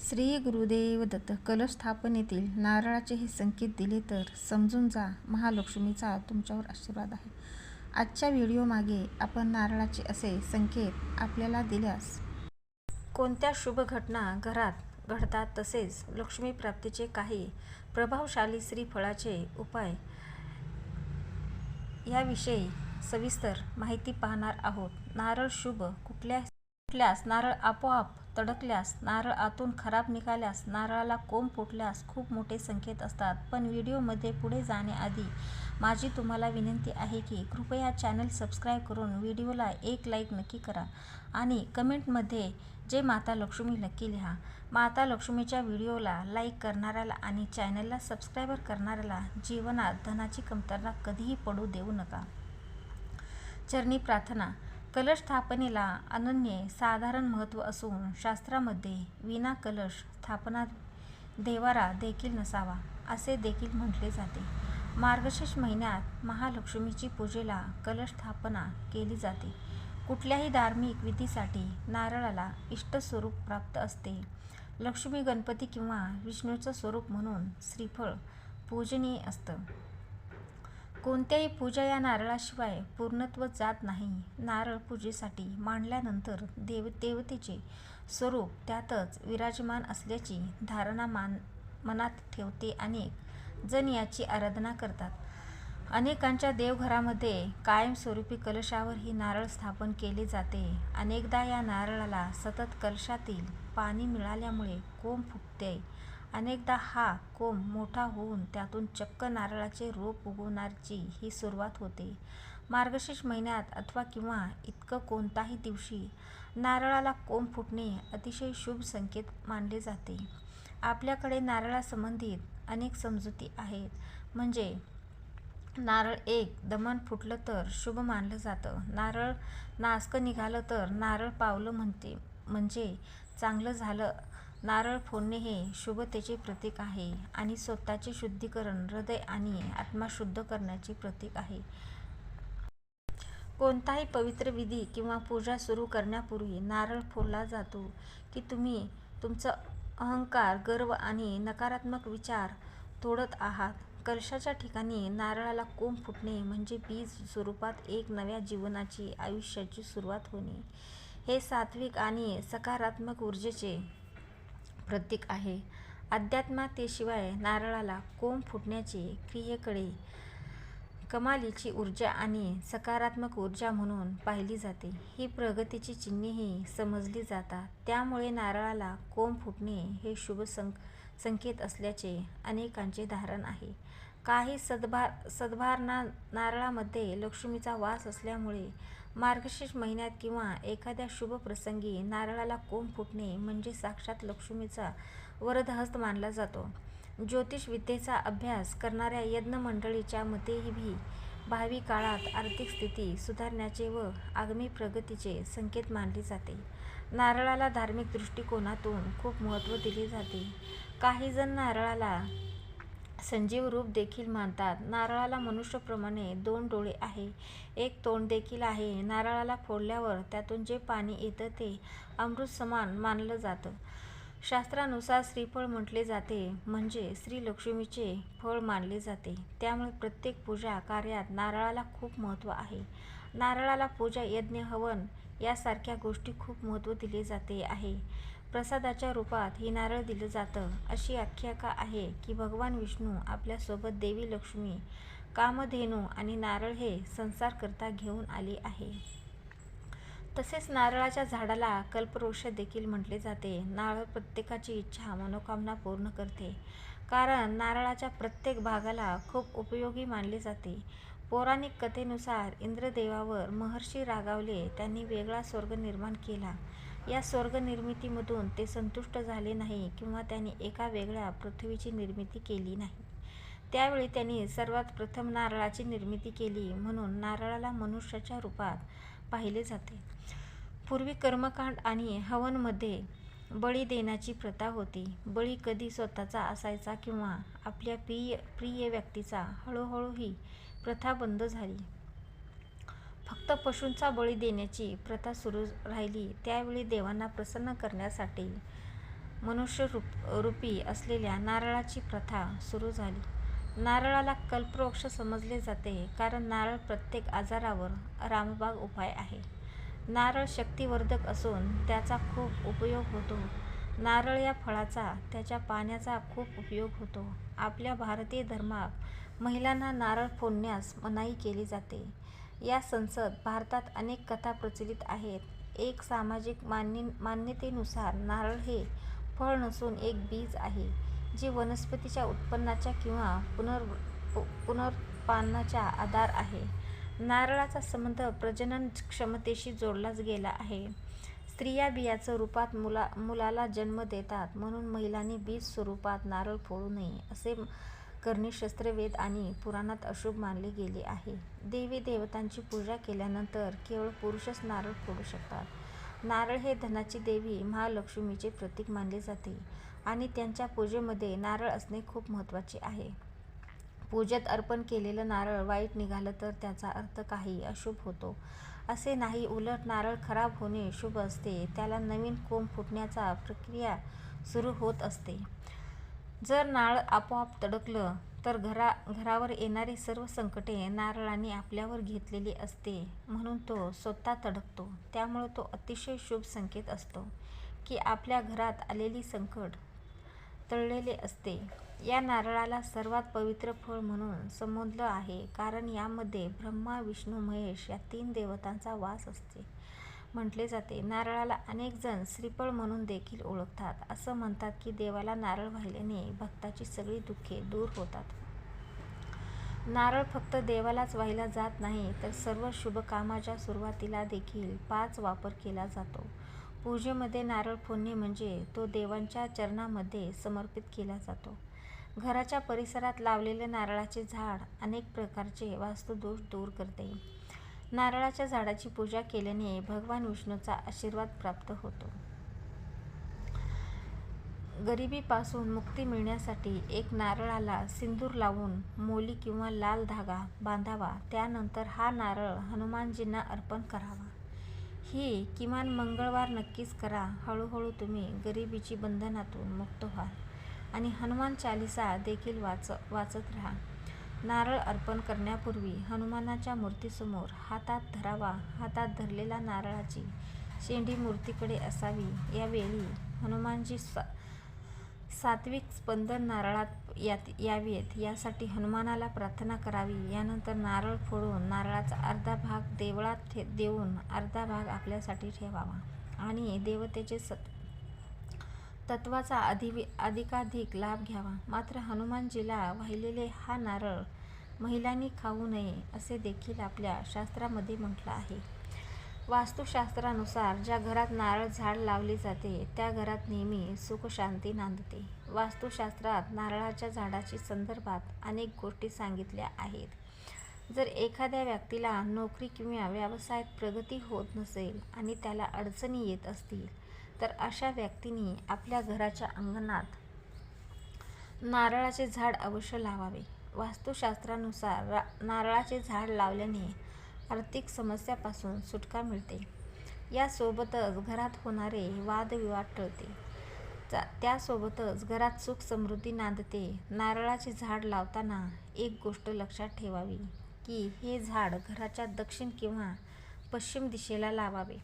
श्री गुरुदेव दत्त कलशस्थापनेतील नारळाचे हे संकेत दिले तर समजून जा महालक्ष्मीचा तुमच्यावर आशीर्वाद आहे. आजच्या व्हिडिओमागे आपण नारळाचे असे संकेत आपल्याला दिल्यास. कोणत्या शुभ घटना घरात घडतात तसेच लक्ष्मी प्राप्तीचे काही प्रभावशाली श्रीफळाचे उपाय याविषयी सविस्तर माहिती पाहणार आहोत. नारळ शुभ कुठल्या फुटल्यास नारळ आपोआप तडकल्यास नारळ आतून खराब निघाल्यास नारळाला कोंब फुटल्यास खूप मोठे संकेत असतात. पण व्हिडिओमध्ये पुढे जाण्याआधी माझी तुम्हाला विनंती आहे की कृपया चॅनल सबस्क्राईब करून व्हिडिओला एक लाईक नक्की करा आणि कमेंटमध्ये जे माता लक्ष्मी नक्की लिहा. माता लक्ष्मीच्या व्हिडिओला लाईक करणाऱ्याला आणि चॅनलला सबस्क्रायबर करणाऱ्याला जीवनात धनाची कमतरता कधीही पडू देऊ नका. चरणी प्रार्थना. कलश स्थापनेला अनन्य साधारण महत्त्व असून शास्त्रामध्ये विना कलश स्थापना देवारा देखील नसावा असे देखील म्हटले जाते. मार्गशीर्ष महिन्यात महालक्ष्मीची पूजेला कलश स्थापना केली जाते. कुठल्याही धार्मिक विधीसाठी नारळाला इष्टस्वरूप प्राप्त असते. लक्ष्मी गणपती किंवा विष्णूचं स्वरूप म्हणून श्रीफळ पूजनीय असतं. कोणत्याही पूजा या नारळाशिवाय पूर्णत्व जात नाही. नारळ पूजेसाठी मांडल्यानंतर देव देवतेचे स्वरूप त्यातच विराजमान असल्याची धारणा मान मनात ठेवते अनेक जण याची आराधना करतात. अनेकांच्या देवघरामध्ये कायमस्वरूपी कलशावर ही नारळ स्थापन केले जाते. अनेकदा या नारळाला सतत कलशातील पाणी मिळाल्यामुळे कोंब फुटते अनेकदा हा कोंब मोठा होऊन त्यातून चक्क नारळाचे रोप उगवणारची ही सुरुवात होते. मार्गशीर्ष महिन्यात अथवा किंवा इतकं कोणताही दिवशी नारळाला कोंब फुटणे अतिशय शुभ संकेत मानले जाते. आपल्याकडे नारळासंबंधित अनेक समजुती आहेत. म्हणजे नारळ एक दमन फुटलं तर शुभ मानलं जातं. नारळ नासकं निघालं तर नारळ पावलं म्हणते. म्हणजे चांगलं झालं नारळ फोडणे हे शुभतेचे प्रतीक आहे आणि स्वतःचे शुद्धीकरण हृदय आणि आत्मा शुद्ध करण्याचे प्रतीक आहे. कोणताही पवित्र विधी किंवा पूजा सुरू करण्यापूर्वी नारळ फोडला जातो की तुम्ही तुमचं अहंकार गर्व आणि नकारात्मक विचार तोडत आहात. कलशाच्या ठिकाणी नारळाला कोंब फुटणे म्हणजे बीज स्वरूपात एक नव्या जीवनाची आयुष्याची सुरुवात होणे. हे सात्विक आणि सकारात्मक ऊर्जेचे प्रतीक आहे. अध्यात्मातेशिवाय नारळाला कोंब फुटण्याचे क्रियेकडे कमालीची ऊर्जा आणि सकारात्मक ऊर्जा म्हणून पाहिली जाते. ही प्रगतीची चिन्हेही समजली जातात. त्यामुळे नारळाला कोंब फुटणे हे शुभ सं संकेत असल्याचे अनेकांचे धारण आहे. काही सद्भार सद्भारना नारळामध्ये लक्ष्मीचा वास असल्यामुळे मार्गशीर्ष महिन्यात किंवा एखाद्या शुभ प्रसंगी नारळाला कोंब फुटणे म्हणजे साक्षात लक्ष्मीचा वरदहस्त मानला जातो. ज्योतिष विद्येचा अभ्यास करणाऱ्या यज्ञ मंडळीच्या मतेही भावी काळात आर्थिक स्थिती सुधारण्याचे व आगामी प्रगतीचे संकेत मानले जाते. नारळाला धार्मिक दृष्टिकोनातून खूप महत्त्व दिले जाते. काही जण नारळाला संजीव रूप देखील मानतात. नारळाला मनुष्याप्रमाणे दोन डोळे आहे. एक तोंड देखील आहे. नारळाला फोडल्यावर त्यातून जे पाणी येतं ते अमृत समान मानलं जातं. शास्त्रानुसार श्रीफळ म्हटले जाते म्हणजे श्री लक्ष्मीचे फळ मानले जाते. त्यामुळे प्रत्येक पूजा कार्यात नारळाला खूप महत्त्व आहे. नारळाला पूजा यज्ञ हवन यासारख्या गोष्टी खूप महत्त्व दिले जाते आहे. प्रसादाच्या रूपात हे नारळ दिलं जातं. अशी आख्यायिका आहे की भगवान विष्णू आपल्यासोबत देवी लक्ष्मी कामधेनू आणि नारळ हे संसार करता घेऊन आली आहे. तसेच नारळाच्या झाडाला कल्पवृक्ष देखील म्हटले जाते. नारळ प्रत्येकाची इच्छा मनोकामना पूर्ण करते. कारण नारळाच्या प्रत्येक भागाला खूप उपयोगी मानले जाते. पौराणिक कथेनुसार इंद्रदेवावर महर्षी रागावले त्यांनी वेगळा स्वर्ग निर्माण केला. या स्वर्ग निर्मितीमधून ते संतुष्ट झाले नाही किंवा त्यांनी एका वेगळ्या पृथ्वीची निर्मिती केली नाही. त्यावेळी त्यांनी सर्वात प्रथम नारळाची निर्मिती केली म्हणून नारळाला मनुष्याच्या रूपात पाहिले जाते. पूर्वी कर्मकांड आणि हवनमध्ये बळी देण्याची प्रथा होती. बळी कधी स्वतःचा असायचा किंवा आपल्या प्रिय प्रिय व्यक्तीचा हळूहळू ही प्रथा बंद झाली. फक्त पशूंचा बळी देण्याची प्रथा सुरू राहिली त्यावेळी देवांना प्रसन्न करण्यासाठी मनुष्य रूप रूपी असलेल्या नारळाची प्रथा सुरू झाली. नारळाला कल्पवृक्ष समजले जाते कारण नारळ प्रत्येक आजारावर रामबाग उपाय आहे. नारळ शक्तिवर्धक असून त्याचा खूप उपयोग होतो. नारळ या फळाचा त्याच्या पाण्याचा खूप उपयोग होतो. आपल्या भारतीय धर्मात महिलांना नारळ फोडण्यास मनाई केली जाते. या संसद भारतात अनेक कथा प्रचलित आहेत. एक सामाजिक मान्य मान्यतेनुसार नारळ हे फळ नसून एक बीज आहे जे वनस्पतीच्या उत्पन्नाच्या किंवा पुनर् पुनर्पानाच्या आधार आहे. नारळाचा संबंध प्रजनन क्षमतेशी जोडलाच गेला आहे. स्त्रिया बियाचं रूपात मुला मुलाला जन्म देतात म्हणून महिलांनी बीज स्वरूपात नारळ फोडू नये असे करणे शास्त्रवेद आणि पुराणात अशुभ मानले गेले आहे. देवी देवतांची पूजा केल्यानंतर केवळ पुरुषच नारळ फोडू शकतात. नारळ हे धनाची देवी महालक्ष्मीचे प्रतीक मानले जाते आणि त्यांच्या पूजेमध्ये नारळ असणे खूप महत्त्वाचे आहे. पूजेत अर्पण केलेलं नारळ वाईट निघालं तर त्याचा अर्थ काही अशुभ होतो. असे नाही उलट नारळ खराब होणे शुभ असते. त्याला नवीन कोंब फुटण्याचा प्रक्रिया सुरू होत असते. जर नारळ आपोआप तडकलं तर घरा घरावर येणारी सर्व संकटे नारळाने आपल्यावर घेतलेली असते. म्हणून तो स्वतः तडकतो. त्यामुळे तो अतिशय शुभ संकेत असतो की आपल्या घरात आलेली संकट तळलेले असते. या नारळाला सर्वात पवित्र फळ म्हणून संबोधलं आहे. कारण यामध्ये ब्रह्मा विष्णू महेश या तीन देवतांचा वास असते. म्हटले जाते. नारळाला अनेक जण श्रीफळ म्हणून देखील ओळखतात. असं म्हणतात की देवाला नारळ वाहिल्याने भक्ताची सगळी दुःखे दूर होतात. नारळ फक्त देवालाच वाहिला जात नाही तर सर्व शुभ कामाच्या सुरुवातीला देखील पाच वापर केला जातो. पूजेमध्ये नारळ फोडणे म्हणजे तो देवांच्या चरणामध्ये समर्पित केला जातो. घराच्या परिसरात लावलेले नारळाचे झाड अनेक प्रकारचे वास्तुदोष दूर करते. नारळाच्या झाडाची पूजा केल्याने भगवान विष्णूचा आशीर्वाद प्राप्त होतो. गरिबीपासून मुक्ती मिळण्यासाठी एक नारळाला सिंदूर लावून मोली किंवा लाल धागा बांधावा त्यानंतर हा नारळ हनुमानजींना अर्पण करावा. ही किमान मंगळवार नक्कीच करा. हळूहळू तुम्ही गरिबीची बंधनातून मुक्त व्हाल. आणि हनुमान चालिसा देखील वाच वाचत राहा. नारळ अर्पण करण्यापूर्वी हनुमानाच्या मूर्तीसमोर हातात धरावा. हातात धरलेला नारळाची शेंडी मूर्तीकडे असावी. यावेळी हनुमानजी सा सात्विक स्पंदन नारळात यात यावेत. यासाठी हनुमानाला प्रार्थना करावी. यानंतर नारळ फोडून नारळाचा अर्धा भाग देवळात ठे देऊन अर्धा भाग आपल्यासाठी ठेवावा. आणि देवतेचे सत तत्वाचा अधि अधिकाधिक लाभ घ्यावा. मात्र हनुमानजीला वाहिलेले हा नारळ महिलांनी खाऊ नये असे देखील आपल्या शास्त्रामध्ये म्हटलं आहे. वास्तुशास्त्रानुसार ज्या घरात नारळ झाड लावले जाते त्या घरात नेहमी सुखशांती नांदते. वास्तुशास्त्रात नारळाच्या झाडाची संदर्भात अनेक गोष्टी सांगितल्या आहेत. जर एखाद्या व्यक्तीला नोकरी किंवा व्यवसायात प्रगती होत नसेल आणि त्याला अडचणी येत असतील तर अशा व्यक्तींनी आपल्या घराच्या अंगणात नारळाचे झाड अवश्य लावावे. वास्तुशास्त्रानुसार रा नारळाचे झाड लावल्याने आर्थिक समस्यापासून सुटका मिळते. यासोबतच घरात होणारे वादविवाद टळते. त्यासोबतच घरात सुख समृद्धी नांदते. नारळाचे झाड लावताना एक गोष्ट लक्षात ठेवावी की हे झाड घराच्या दक्षिण किंवा पश्चिम दिशेला लावावे.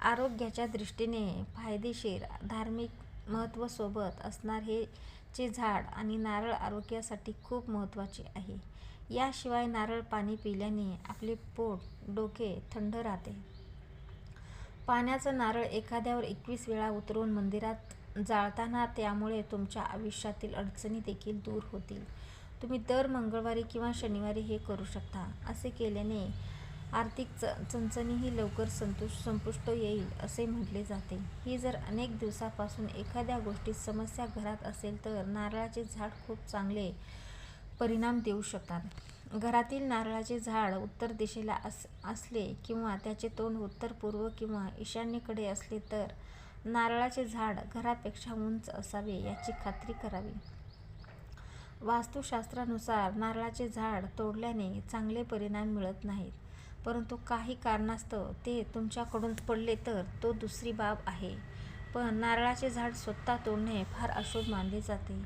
आरोग्याच्या दृष्टीने फायदेशीर धार्मिक महत्त्व सोबत असणार हे चे झाड आणि नारळ आरोग्यासाठी खूप महत्त्वाचे आहे. याशिवाय नारळ पाणी पिल्याने आपले पोट डोके थंड राहते. पाण्याचं नारळ एखाद्यावर एकवीस वेळा उतरवून मंदिरात जाळताना त्यामुळे तुमच्या आयुष्यातील अडचणी देखील दूर होतील. तुम्ही दर मंगळवारी किंवा शनिवारी हे करू शकता. असे केल्याने आर्थिक च चणचणीही लवकर संतुष संपुष्ट येईल असे म्हटले जाते. ही जर अनेक दिवसापासून एखाद्या गोष्टीत समस्या घरात असेल तर नारळाचे झाड खूप चांगले परिणाम देऊ शकतात. घरातील नारळाचे झाड उत्तर दिशेला अस असले किंवा त्याचे तोंड उत्तर पूर्व किंवा ईशान्येकडे असले तर नारळाचे झाड घरापेक्षा उंच असावे याची खात्री करावी. वास्तुशास्त्रानुसार नारळाचे झाड तोडल्याने चांगले परिणाम मिळत नाहीत. परंतु काही कारणास्तव ते तुमच्याकडून पडले तर तो दुसरी बाब आहे पण नारळाचे झाड स्वतः तोडणे फार अशुभ मानले जाते.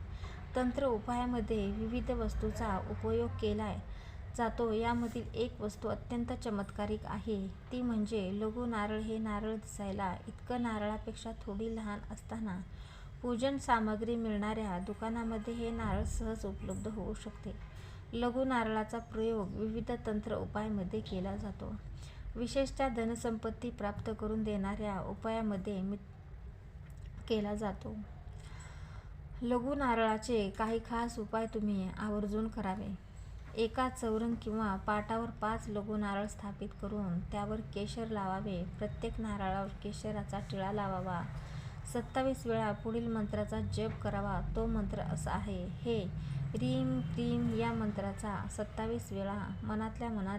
तंत्र उपायामध्ये विविध वस्तूचा उपयोग केला जातो. यामधील एक वस्तू अत्यंत चमत्कारिक आहे ती म्हणजे लघु नारळ. हे नारळ दिसायला इतकं नारळापेक्षा थोडी लहान असताना पूजन सामग्री मिळणाऱ्या दुकानामध्ये हे नारळ सहज उपलब्ध होऊ शकते. लघु नारळाचा प्रयोग विविध तंत्र उपायामध्ये केला जातो. विशेषतः धनसंपत्ती प्राप्त करून देणाऱ्या उपायामध्ये मी केला जातो. लघु नारळाचे काही खास उपाय तुम्ही आवर्जून करावे. एका चौरंग किंवा पाटावर पाच लघु नारळ स्थापित करून त्यावर केशर लावावे. प्रत्येक नारळावर केशराचा टिळा लावावा. सत्तावीस वेळा पुढील मंत्राचा जप करावा. तो मंत्र असा आहे. हे रीम क्रीम या मंत्राचा सत्तावीस वेळा मनातल्या मनात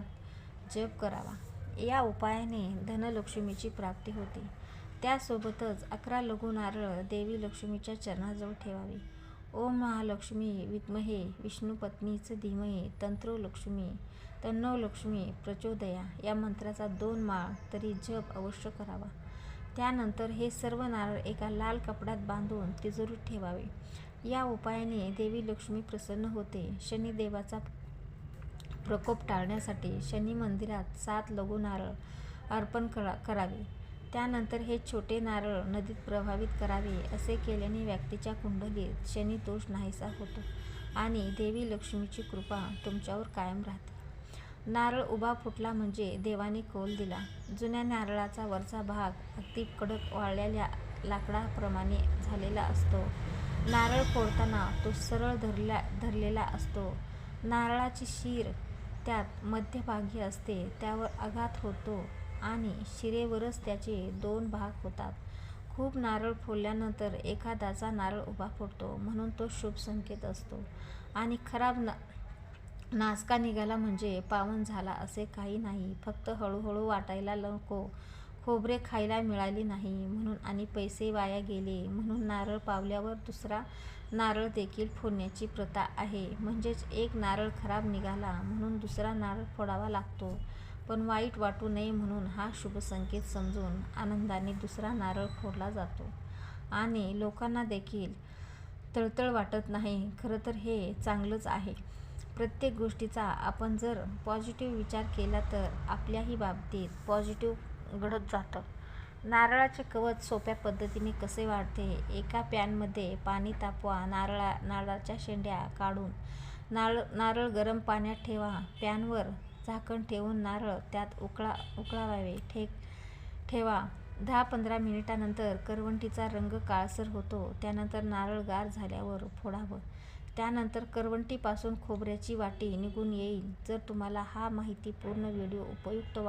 जप करावा. या उपायाने धनलक्ष्मीची प्राप्ती होते. त्यासोबतच अकरा लघु नारळ देवी लक्ष्मीच्या चरणाजवळ ठेवावी. ओम महालक्ष्मी विद्महे विष्णुपत्नीच धीमहे तन्नो लक्ष्मी प्रचोदया या मंत्राचा दोन माळ तरी जप अवश्य करावा. त्यानंतर हे सर्व नारळ एका लाल कपड्यात बांधून तिजोरीत ठेवावे. या उपायाने देवी लक्ष्मी प्रसन्न होते. शनिदेवाचा प्रकोप टाळण्यासाठी शनी मंदिरात सात लघु नारळ अर्पण करावे. त्यानंतर हे छोटे नारळ नदीत प्रभावित करावे. असे केल्याने व्यक्तीच्या कुंडलीत शनिदोष नाहीसा होतो आणि देवी लक्ष्मीची कृपा तुमच्यावर कायम राहते. नारळ उभा फुटला म्हणजे देवाने कौल दिला. जुन्या नारळाचा वरचा भाग अगदी कडक वाळलेल्या लाकडाप्रमाणे झालेला असतो. नारळ फोडताना तो सरळ धरलेला असतो. नारळाची शिर त्यात मध्यभागी असते. त्यावर आघात होतो आणि शिरेवरच त्याचे दोन भाग होतात. खूप नारळ फोडल्यानंतर एखादाचा नारळ उभा फुटतो म्हणून तो शुभ संकेत असतो आणि खराब नासका निघाला म्हणजे पावन झाला असे काही नाही. फक्त हळूहळू वाटायला नको, खोबरे खायला मिळाली नाही म्हणून आणि पैसे वाया गेले म्हणून नारळ पावल्यावर दुसरा नारळ देखील फोडण्याची प्रथा आहे. म्हणजेच एक नारळ खराब निघाला म्हणून दुसरा नारळ फोडावा लागतो. पण वाईट वाटू नये म्हणून हा शुभ संकेत समजून आनंदाने दुसरा नारळ फोडला जातो आणि लोकांना देखील तळतळ वाटत नाही. खरं तर हे चांगलंच आहे. प्रत्येक गोष्टीचा आपण जर पॉझिटिव्ह विचार केला तर आपल्याही बाबतीत पॉझिटिव्ह घडत जातं. नारळाचे कवच सोप्या पद्धतीने कसे वाढते? एका पॅनमध्ये पाणी तापवा. नारळा नारळाच्या शेंड्या काढून नारळ नारळ गरम पाण्यात ठेवा. पॅनवर झाकण ठेवून नारळ त्यात उकळा उकळावावे ठेक ठेवा. दहा-पंधरा मिनिटानंतर करवंटीचा रंग काळसर होतो. त्यानंतर नारळ गार झाल्यावर फोडावं. त्यानंतर करवंटीपासून खोबऱ्याची वाटी निघून येईल. जर तुम्हाला हा माहितीपूर्ण व्हिडिओ उपयुक्त वा